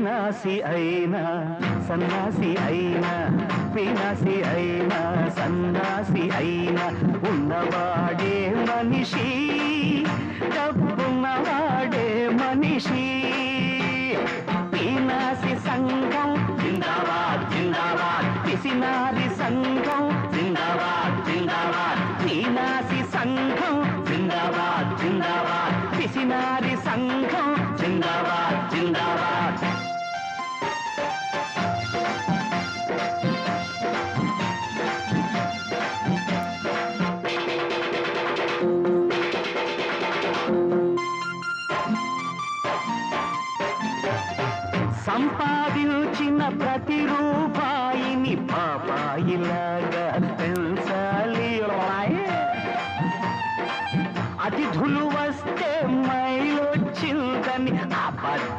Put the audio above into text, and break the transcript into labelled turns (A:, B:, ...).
A: వినాశి అయినా సన్నాసి అయినా వినాశి అయినా సన్నాసి అయినా ఉన్నవాడే మనిషి డబ్బున్నవాడే మనిషి. వినాశి సంఘం జిందాబాద్ జిందాబాద్. పిసినారి సంఘం జిందాబాద్ జిందాబాద్. వినాశి సంఘం జిందాబాద్ జిందాబాద్. పిసినారి సంఘం జిందాబాద్. సంపాదించిన ప్రతి రూపాయిని పాపాయిలాగా పెంచాలి. అతిథులు వస్తే మైలొచ్చిందని అబద్ధ